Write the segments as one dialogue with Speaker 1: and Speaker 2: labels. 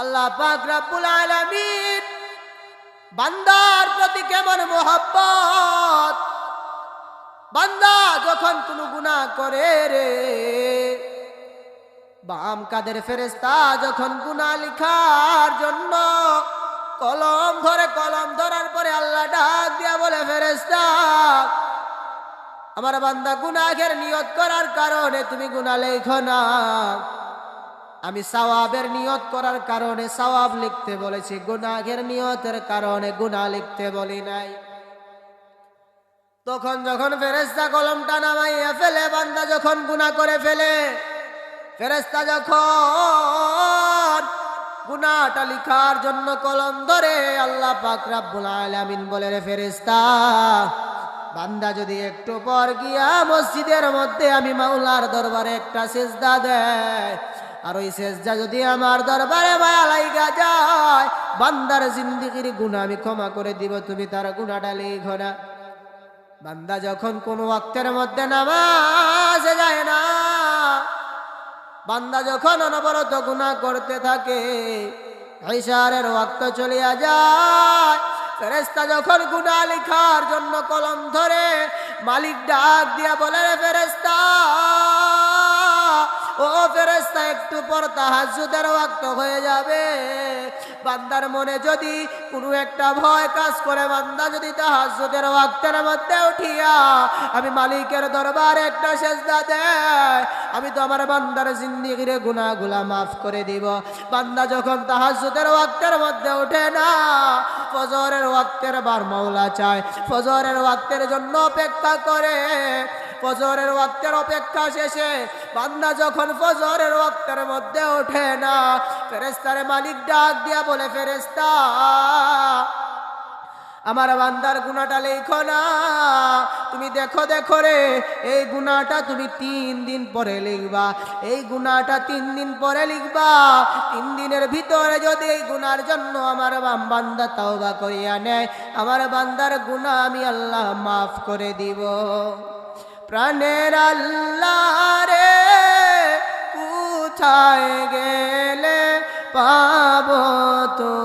Speaker 1: আল্লাহ পাক রাব্বুল আলামিন বান্দার প্রতি কেমন মোহাব্বত? বান্দা যখন কোনো গুনাহ করে রে, বাম কাদের ফেরেস্তা যখন গুনাহ লিখার জন্য কলম ধরে কলম ধরার পরে আল্লাহ ডাক দিয়া বলে ফেরেস্তা আমার বান্দা গুনাহের নিয়ত করার কারণে তুমি গুনাহ লেখো না। আমি সওয়াবের নিয়ত করার কারণে সওয়াব লিখতে বলেছি, গুনাহের নিয়তের কারণে গুনাহ লিখতে বলি নাই। তখন যখন ফেরেস্তা কলমটা নামাইয়া ফেলে, বান্দা যখন গুনাহ করে ফেলে ফেরেস্তা যখন গুনাহটা লিখার জন্য কলম ধরে, আল্লাহ পাক রাব্বুল আলামিন বলে, রে ফেরেস্তা বান্দা যদি একটু পর গিয়া মসজিদের মধ্যে আমি মাওলার দরবারে একটা সেজদা দেয় আর ওই সেজদা যদি আমার দরবারে মায়া লাইগা যায়, বান্দার জিন্দিগির গুনাহ আমি ক্ষমা করে দিব, তুমি তার গুনাহটা লিখো না। বান্দা যখন কোন ওয়াক্তের মধ্যে নামাজে যায় না, বান্দা যখন অনবরত গুনাহ করতে থাকে, ঈশারের ওয়াক্ত চলিয়া যায় ফেরেস্তা যখন গুনাহ লিখার জন্য কলম ধরে, মালিক ডাক দিয়া বলে "রে ফেরেস্তা একটু পর তাহাজুদের ওয়াক্ত হয়ে যাবে। বান্দার মনে যদি কোনো একটা ভয় কাজ করে, বান্দা যদি তাহাজুদের ওয়াক্তের মধ্যে উঠিয়া আমি মালিকের দরবারে একটা সেজদা দেয়, আমি তো আমার বান্দার জিন্দিগিরে গুনাহগুলা মাফ করে দিব। বান্দা যখন তাহাজুদের ওয়াক্তের মধ্যে ওঠে না, ফজরের ওয়াক্তের বার মাওলা চায়। ফজরের ওয়াক্তের জন্য অপেক্ষা করে, ফজরের ওয়াক্তের অপেক্ষা শেষে বান্দা যখন ফজরের ওয়াক্তের মধ্যে ওঠে না ফেরেস্তারে মালিক ডাক দিয়া বলে ফেরেস্তা আমার বান্দার গুণাটা লেখো না। তুমি দেখো দেখো রে, এই গুণাটা তুমি তিন দিন পরে লিখবা। এই গুণাটা তিন দিন পরে লিখবা। তিন দিনের ভিতরে যদি এই গুনার জন্য আমার বান্দা তাওবা করিয়া নেয়, আমার বান্দার গুণা আমি আল্লাহ মাফ করে দিব। প্রাণের আল্লাহ কোথায় গেলে পাবো তোমারে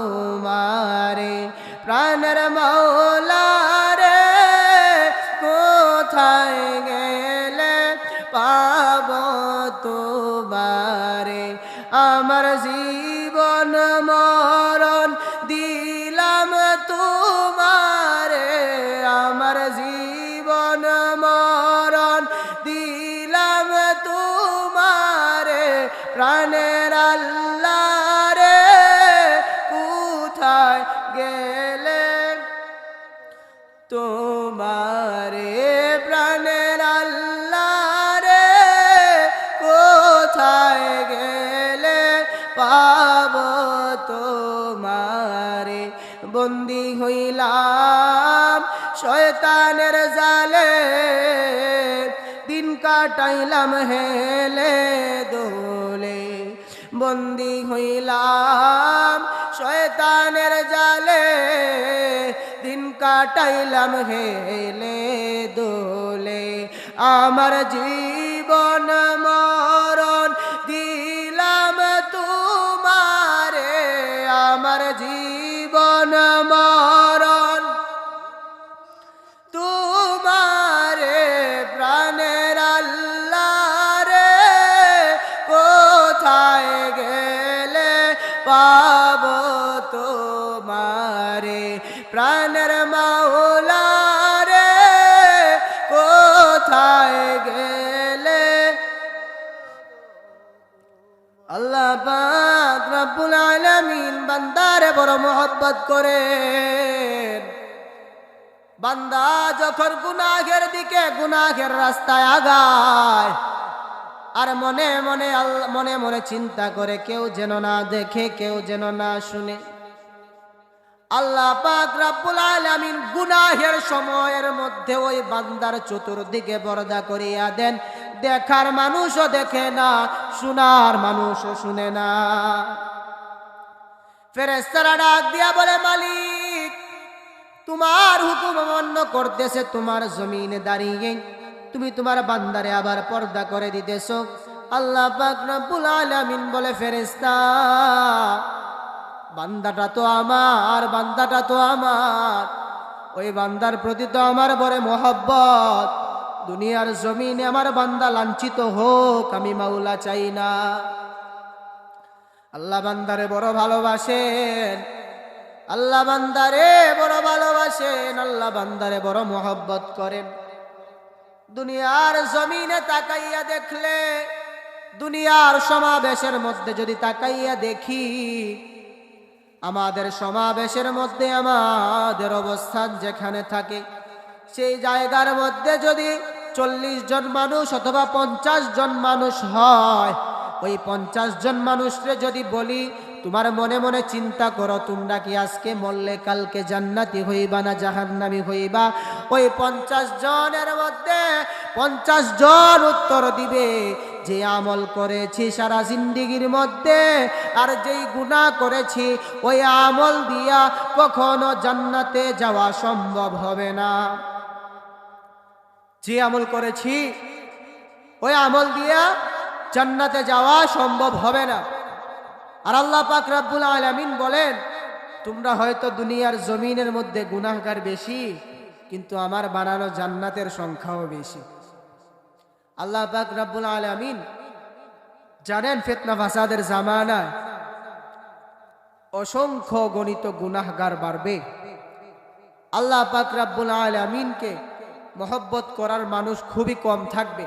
Speaker 1: পাব তোমারে। বন্দি হইলাম শয়তানের জালে। দিন কাটাইলাম হেলে দোলে। বন্দি হইলাম শয়তানের জালে। দিন কাটাইলাম হেলে দোলে। আমার জীবন মরণ জীবন মরণ। তোমারে প্রাণের আল্লাহ রে কোথায় গেলে পাব তোমারে রব্বুল বান্দারে বড় মোহব্বত করেন। বান্দা যখন গুনাহের দিকে গুনাহের রাস্তায় আগায়, আর মনে মনে মনে মনে চিন্তা করে কেউ যেন না দেখে, কেউ যেন না শুনে। আল্লাহ পাক রাব্বুল আলামিন গুনাহের সময়ের মধ্যে ওই বান্দার চতুর্দিকে পর্দা করিয়া দেন। দেখার মানুষও দেখে না, শোনার মানুষও শুনে না। ফেরেস্তারা ডাক দিয়া বলে, মালিক, তোমার হুকুম অমান্য করতেছে তোমার জমিনে দাঁড়িয়ে। তুমি তোমার বান্দারে আবার পর্দা করে দিতেছ। আল্লাহ রব্বুল আলামিন বলে ফেরেস্তা বান্দাটা তো আমার, বান্দাটা তো আমার। ওই বান্দার প্রতি তো আমার বড় মোহব্বত। দুনিয়ার জমিনে আমার বান্দা লাঞ্ছিত হোক, আমি মাওলা চাই না। আল্লাহ বান্দারে বড় ভালোবাসেন। আল্লাহ বান্দারে বড় ভালোবাসেন, আল্লাহ বান্দারে বড় মোহব্বত করেন। দুনিয়ার জমিনে তাকাইয়া দেখলে, দুনিয়ার সমাবেশের মধ্যে যদি তাকাইয়া দেখি, আমাদের সমাবেশের মধ্যে আমাদের অবস্থান যেখানে থাকে, সেই জায়গার মধ্যে যদি চল্লিশ জন মানুষ অথবা পঞ্চাশ জন মানুষ হয় ওই পঞ্চাশ জন মানুষরে যদি বলি, তোমার মনে মনে চিন্তা করো, তোমরা কি আজকে মরলে, কালকে জান্নাতি হইবা না জাহান্নামি হইবা? ওই পঞ্চাশ জনের মধ্যে পঞ্চাশ জন উত্তর দিবে, যে আমল করেছি সারা জিন্দিগির মধ্যে, আর যেই গুনাহ করেছি, ওই আমল দিয়া কখনো জান্নাতে যাওয়া সম্ভব হবে না। যে আমল করেছি, ওই আমল দিয়া জান্নাতে যাওয়া সম্ভব হবে না। আর আল্লাহ পাক রাব্বুল আলামিন বলেন, তোমরা হয়তো দুনিয়ার জমিনের মধ্যে গুনাহগার বেশি, কিন্তু আমার বানানো জান্নাতের সংখ্যাও বেশি। আল্লাহ পাক রাব্বুল আলামিন জানেন ফিতনা ফাসাদের জামানায় অসংখ্য গণিত গুনাহগার বাড়বে। আল্লাহ পাক রাব্বুল আলামিনকে মহব্বত করার মানুষ খুবই কম থাকবে।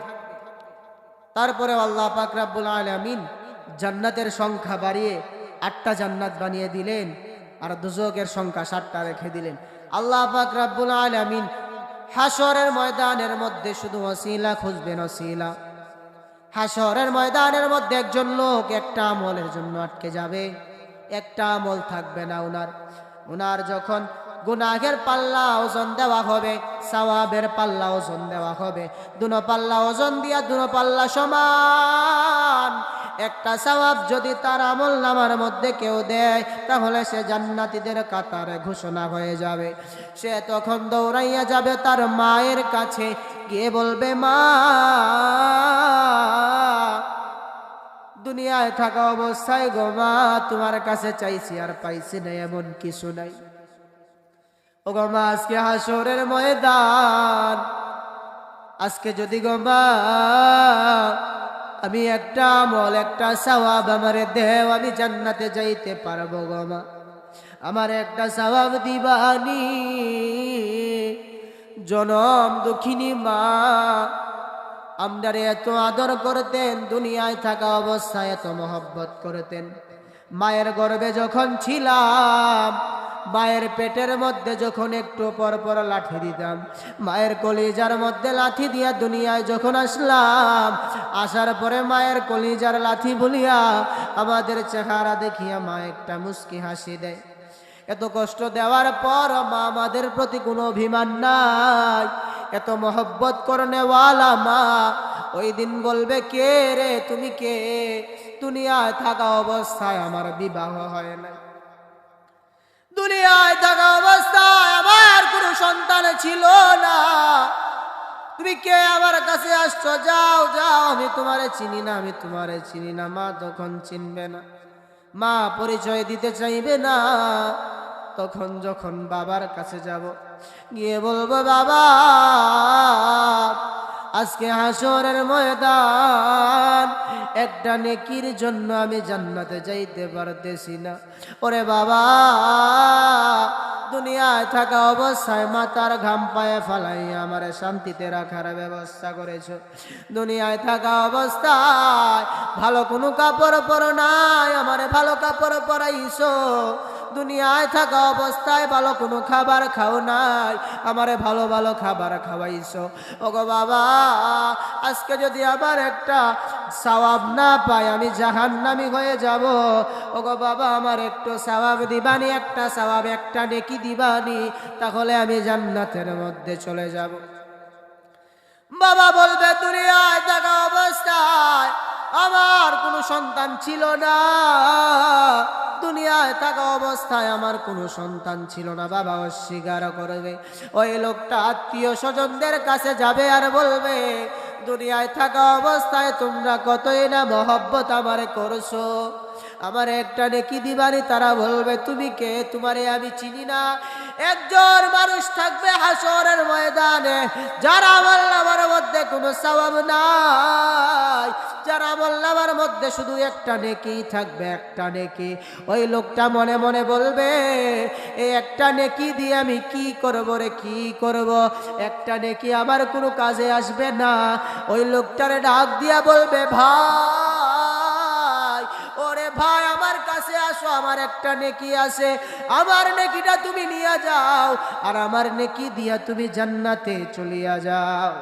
Speaker 1: তারপরে আল্লাহ পাক রাব্বুল আলামিন জান্নাতের সংখ্যা বাড়িয়ে আটটা জান্নাত বানিয়ে দিলেন আর দুজকের সংখ্যা সাতটা রেখে দিলেন। আল্লাহ পাক রাব্বুল আলামিন হাসরের ময়দানের মধ্যে শুধু ওসিলা খুঁজবেন ওসিলা হাসরের ময়দানের মধ্যে একজন লোক একটা আমলের জন্য আটকে যাবে, একটা আমল থাকবে না ওনার ওনার যখন গুনাহের পাল্লা ওজন দেওয়া হবে, সওয়াবের পাল্লা ওজন দেওয়া হবে। দুনো পাল্লা ওজন দিয়া দুনো পাল্লা সমান। একটা সওয়াব যদি তার আমল নামার মধ্যে কেউ দেয়, তাহলে সে জান্নাতীদের কাতারে ঘোষণা হয়ে যাবে। সে তখন দৌড়াইয়া যাবে তার মায়ের কাছে, গিয়ে বলবে, মা, দুনিয়ায় থাকা অবস্থায় গো মা, তোমার কাছে চাইছি আর পাইছি না, এমন কিছু নাই। আজকে হাসরের ময়দান। আজকে যদি গো মা, আমি একটা আমল, একটা সওয়াব আমার দেহ আমি জান্নাতে যাইতে পারব গো মা। আমার একটা সওয়াব দিবানি। জনম দুঃখিনী মা আমদারে এত আদর করতেন, দুনিয়ায় থাকা অবস্থায় এত মহব্বত করতেন। মায়ের গর্ভে যখন ছিলাম মায়ের পেটের মধ্যে যখন একটু পর পর লাঠি দিতাম, মায়ের কলিজার মধ্যে লাঠি দিয়া দুনিয়ায় যখন আসলাম, আসার পরে মায়ের কলিজার লাঠি বলিয়া আমাদের চেহারা দেখিয়া মা একটা মুস্কি হাসি দেয়। এত কষ্ট দেওয়ার পর মা আমাদের প্রতি কোনো অভিমান নাই। এত মহব্বত করনেওয়ালা মা, ওই দিন বলবে, কে রে, তুমি কে? দুনিয়ায় থাকা অবস্থায় আমার বিবাহ হয় না দুনিয়ায় থাকা অবস্থায় আমার কোনো সন্তান ছিল না। তুমি কে আমার কাছে আসছো? যাও যাও, আমি তোমারে চিনি না, আমি তোমারে চিনি না। মা তখন চিনবে না, মা পরিচয় দিতে চাইবে না, তখন যখন বাবার কাছে যাব, গিয়ে বলব, বাবা আজকে হাসরের ময়দান, একটা নেকির জন্য আমি জান্নাতে যাইতে পারতেছি না। ওরে বাবা, দুনিয়ায় থাকা অবস্থায় মাতার ঘাম পায়ে ফালাই আমার শান্তিতে রাখার ব্যবস্থা করেছ। দুনিয়ায় থাকা অবস্থায় ভালো কোনো কাপড় পর নাই, আমারে ভালো কাপড় পরাইছো। দুনিয়ায় থাকা অবস্থায় ভালো কোনো খাবার খাও নাই। আমারে ভালো ভালো খাবার খাওয়াইছো। ওগো বাবা, আজকে যদি আবার একটা সওয়াব না পাই, আমি জাহান্নামি হয়ে যাব। ওগো বাবা, আমার একটু সওয়াব দিবানি, একটা সওয়াব, একটা নেকি দিবানি, তাহলে আমি জান্নাতের মধ্যে চলে যাব। বাবা বলবে, দুনিয়ায় থাকা অবস্থায় আমার কোনো সন্তান ছিল না। দুনিয়ায় থাকা অবস্থায় আমার কোনো সন্তান ছিল না। বাবা অস্বীকার করবে। ওই লোকটা আত্মীয় স্বজনদের কাছে যাবে আর বলবে, দুনিয়ায় থাকা অবস্থায় তোমরা কতই না মহব্বত আমার করছ। আমার একটা নেকি দিবানি তারা বলবে, তুমি কে? তোমারে আমি চিনি না। একজন মানুষ থাকবে হাসরের ময়দানে, যারা আমল নামার মধ্যে কোনো সওয়াব নাই, যারা আমল নামার মধ্যে শুধু একটা নেকি থাকবে, একটা নেকি। ওই লোকটা মনে মনে বলবে এই একটা নেকি দিয়ে আমি কি করব রে, কি করব? একটা নেকি আমার কোনো কাজে আসবে না। ওই লোকটারে ডাক দিয়া বলবে, ভাই, ওরে ভাই আমার আসো, আমার একটা নেকি আছে। আমার নেকিটা তুমি নিয়ে যাও, আর আমার নেকি দিয়া তুমি জান্নাতে চলিয়া যাও।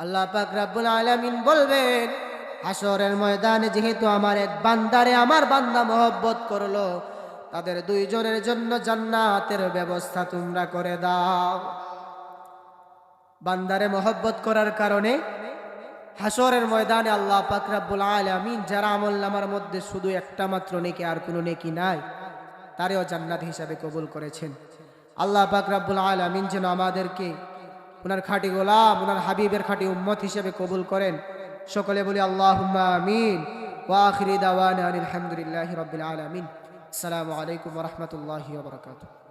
Speaker 1: আল্লাহ পাক রাব্বুল আলামিন বলবেন হাসরের ময়দানে যেহেতু আমার এক বান্দারে আমার বান্দা মহব্বত করল, তাদের দুইজনের জন্য জান্নাতের ব্যবস্থা তোমরা করে দাও। বান্দারে মহব্বত করার কারণে হাসরের ময়দানে আল্লাহ পাক রাব্বুল আলামিন, যারা আমল নামার মধ্যে শুধু একটা মাত্র নেকি, আর কোনো নেকি নাই, তারেও জান্নাত হিসাবে কবুল করেছেন। আল্লাহ পাক রাব্বুল আলামিন যেন আমাদেরকে ওনার খাঁটি গোলাম ওনার হাবিবের খাঁটি উম্মত হিসেবে কবুল করেন। সকলে বলি আল্লাহ আমিন। ওয়াখিরি দাওয়ানা আলহামদুলিল্লাহ রবিল আলমিন। আসসালামু আলাইকুম রহমতুল্লাহ বরকাতুহ।